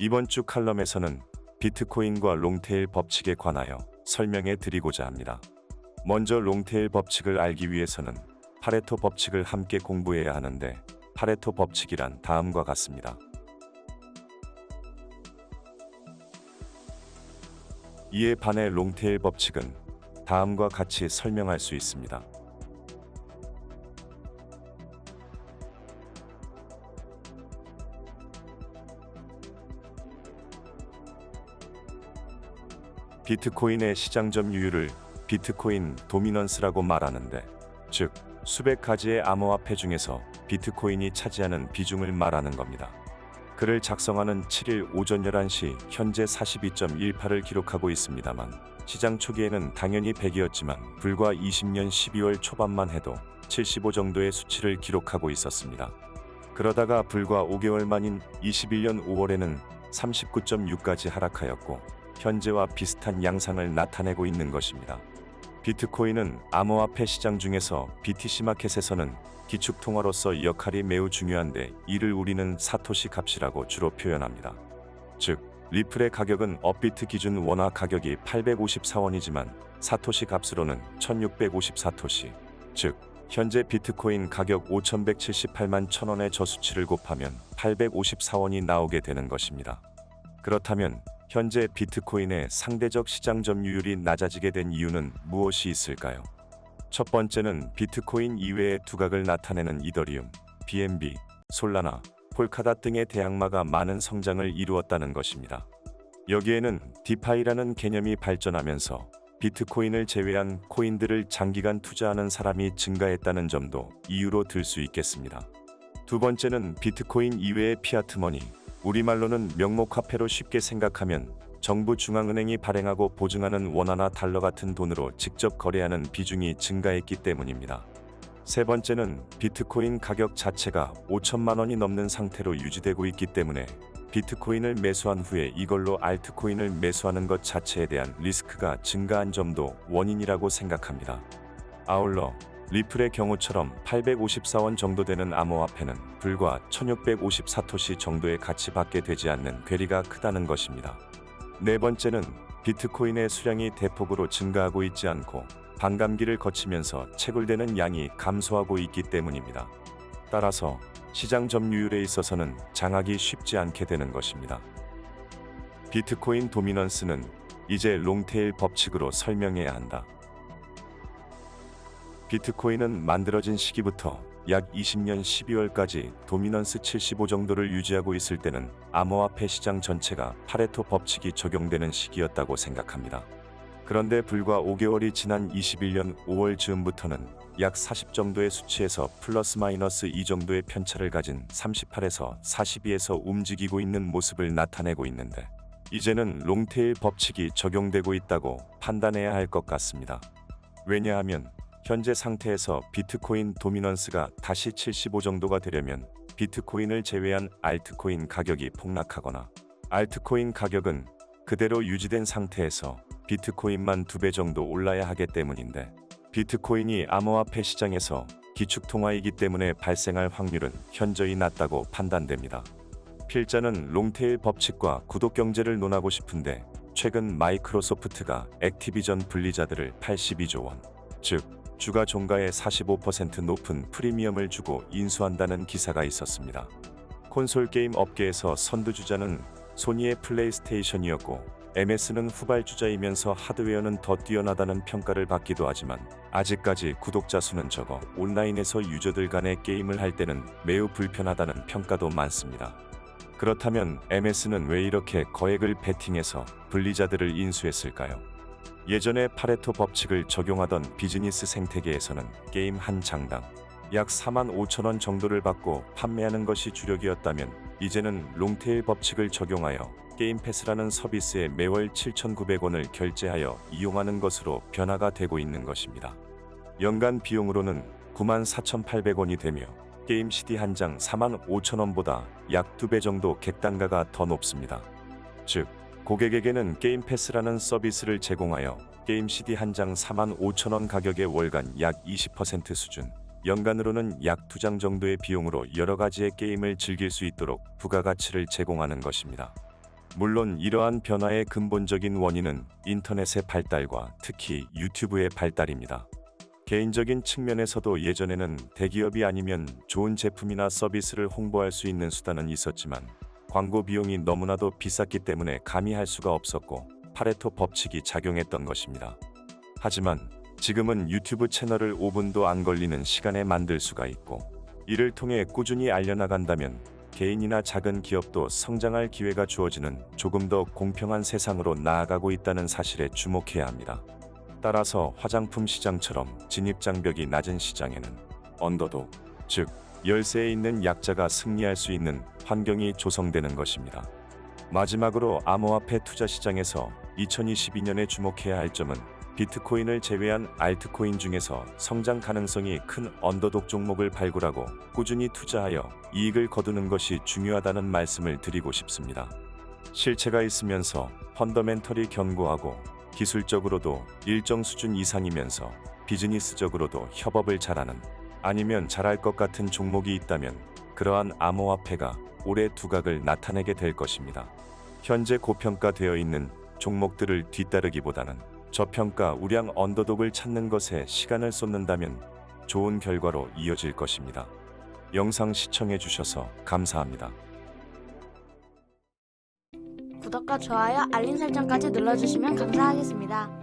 이번 주 칼럼에서는 비트코인과 롱테일 법칙에 관하여 설명해 드리고자 합니다. 먼저 롱테일 법칙을 알기 위해서는 파레토 법칙을 함께 공부해야 하는데 파레토 법칙이란 다음과 같습니다. 이에 반해 롱테일 법칙은 다음과 같이 설명할 수 있습니다. 비트코인의 시장 점유율을 비트코인 도미넌스라고 말하는데, 즉 수백 가지의 암호화폐 중에서 비트코인이 차지하는 비중을 말하는 겁니다. 글을 작성하는 7일 오전 11시 현재 42.18을 기록하고 있습니다만 시장 초기에는 당연히 100이었지만 불과 20년 12월 초반만 해도 75 정도의 수치를 기록하고 있었습니다. 그러다가 불과 5개월 만인 21년 5월에는 39.6까지 하락하였고 현재와 비슷한 양상을 나타내고 있는 것입니다. 비트코인은 암호화폐 시장 중에서 BTC 마켓에서는 기축통화로서 역할이 매우 중요한데 이를 우리는 사토시 값이라고 주로 표현합니다. 즉, 리플의 가격은 업비트 기준 원화 가격이 854원이지만 사토시 값으로는 1654토시, 즉 현재 비트코인 가격 5178만 1000원의 저수치를 곱하면 854원이 나오게 되는 것입니다. 그렇다면 현재 비트코인의 상대적 시장 점유율이 낮아지게 된 이유는 무엇이 있을까요? 첫 번째는 비트코인 이외의 두각을 나타내는 이더리움, BNB, 솔라나, 폴카다 등의 대항마가 많은 성장을 이루었다는 것입니다. 여기에는 디파이라는 개념이 발전하면서 비트코인을 제외한 코인들을 장기간 투자하는 사람이 증가했다는 점도 이유로 들 수 있겠습니다. 두 번째는 비트코인 이외의 피아트머니, 우리말로는 명목화폐로 쉽게 생각하면 정부 중앙은행이 발행하고 보증하는 원화나 달러 같은 돈으로 직접 거래하는 비중이 증가했기 때문입니다. 세 번째는 비트코인 가격 자체가 5천만 원이 넘는 상태로 유지되고 있기 때문에 비트코인을 매수한 후에 이걸로 알트코인을 매수하는 것 자체에 대한 리스크가 증가한 점도 원인이라고 생각합니다. 아울러 리플의 경우처럼 854원 정도 되는 암호화폐는 불과 1654토시 정도의 가치밖에 되지 않는 괴리가 크다는 것입니다. 네 번째는 비트코인의 수량이 대폭으로 증가하고 있지 않고 반감기를 거치면서 채굴되는 양이 감소하고 있기 때문입니다. 따라서 시장 점유율에 있어서는 장악이 쉽지 않게 되는 것입니다. 비트코인 도미넌스는 이제 롱테일 법칙으로 설명해야 한다. 비트코인은 만들어진 시기부터 약 20년 12월까지 도미넌스 75 정도를 유지하고 있을 때는 암호화폐 시장 전체가 파레토 법칙이 적용되는 시기였다고 생각합니다. 그런데 불과 5개월이 지난 21년 5월 즈음부터는 약 40 정도의 수치에서 플러스 마이너스 2 정도의 편차를 가진 38에서 42에서 움직이고 있는 모습을 나타내고 있는데 이제는 롱테일 법칙이 적용되고 있다고 판단해야 할 것 같습니다. 왜냐하면 현재 상태에서 비트코인 도미넌스가 다시 75 정도가 되려면 비트코인을 제외한 알트코인 가격이 폭락하거나 알트코인 가격은 그대로 유지된 상태에서 비트코인만 두 배 정도 올라야 하기 때문인데 비트코인이 암호화폐 시장에서 기축통화이기 때문에 발생할 확률은 현저히 낮다고 판단됩니다. 필자는 롱테일 법칙과 구독 경제를 논하고 싶은데 최근 마이크로소프트가 액티비전 분리자들을 82조 원, 즉 주가 종가의 45% 높은 프리미엄을 주고 인수한다는 기사가 있었습니다. 콘솔 게임 업계에서 선두주자는 소니의 플레이스테이션이었고 MS는 후발주자이면서 하드웨어는 더 뛰어나다는 평가를 받기도 하지만 아직까지 구독자 수는 적어 온라인에서 유저들 간의 게임을 할 때는 매우 불편하다는 평가도 많습니다. 그렇다면 MS는 왜 이렇게 거액을 베팅해서 분리자들을 인수했을까요? 예전에 파레토 법칙을 적용하던 비즈니스 생태계에서는 게임 한 장당 약 4만 5천 원 정도를 받고 판매하는 것이 주력이었다면 이제는 롱테일 법칙을 적용하여 게임 패스라는 서비스에 매월 7,900원을 결제하여 이용하는 것으로 변화가 되고 있는 것입니다. 연간 비용으로는 94,800원이 되며 게임 CD 한 장 4만 5천 원보다 약 두 배 정도 객단가가 더 높습니다. 즉, 고객에게는 게임 패스라는 서비스를 제공하여 게임 CD 한 장 4만 5천 원 가격의 월간 약 20% 수준, 연간으로는 약두장 정도의 비용으로 여러 가지의 게임을 즐길 수 있도록 부가가치를 제공하는 것입니다. 물론 이러한 변화의 근본적인 원인은 인터넷의 발달과 특히 유튜브의 발달입니다. 개인적인 측면에서도 예전에는 대기업이 아니면 좋은 제품이나 서비스를 홍보할 수 있는 수단은 있었지만 광고 비용이 너무나도 비쌌기 때문에 감히 할 수가 없었고 파레토 법칙이 작용했던 것입니다. 하지만 지금은 유튜브 채널을 5분도 안 걸리는 시간에 만들 수가 있고 이를 통해 꾸준히 알려나간다면 개인이나 작은 기업도 성장할 기회가 주어지는 조금 더 공평한 세상으로 나아가고 있다는 사실에 주목해야 합니다. 따라서 화장품 시장처럼 진입 장벽이 낮은 시장에는 언더독, 즉 열세에 있는 약자가 승리할 수 있는 환경이 조성되는 것입니다. 마지막으로 암호화폐 투자 시장에서 2022년에 주목해야 할 점은 비트코인을 제외한 알트코인 중에서 성장 가능성이 큰 언더독 종목을 발굴하고 꾸준히 투자하여 이익을 거두는 것이 중요하다는 말씀을 드리고 싶습니다. 실체가 있으면서 펀더멘털이 견고하고 기술적으로도 일정 수준 이상이면서 비즈니스적으로도 협업을 잘하는 아니면 잘할 것 같은 종목이 있다면 그러한 암호화폐가 올해 두각을 나타내게 될 것입니다. 현재 고평가되어 있는 종목들을 뒤따르기보다는 저평가 우량 언더독을 찾는 것에 시간을 쏟는다면 좋은 결과로 이어질 것입니다. 영상 시청해 주셔서 감사합니다. 구독과 좋아요, 알림 설정까지 눌러주시면 감사하겠습니다.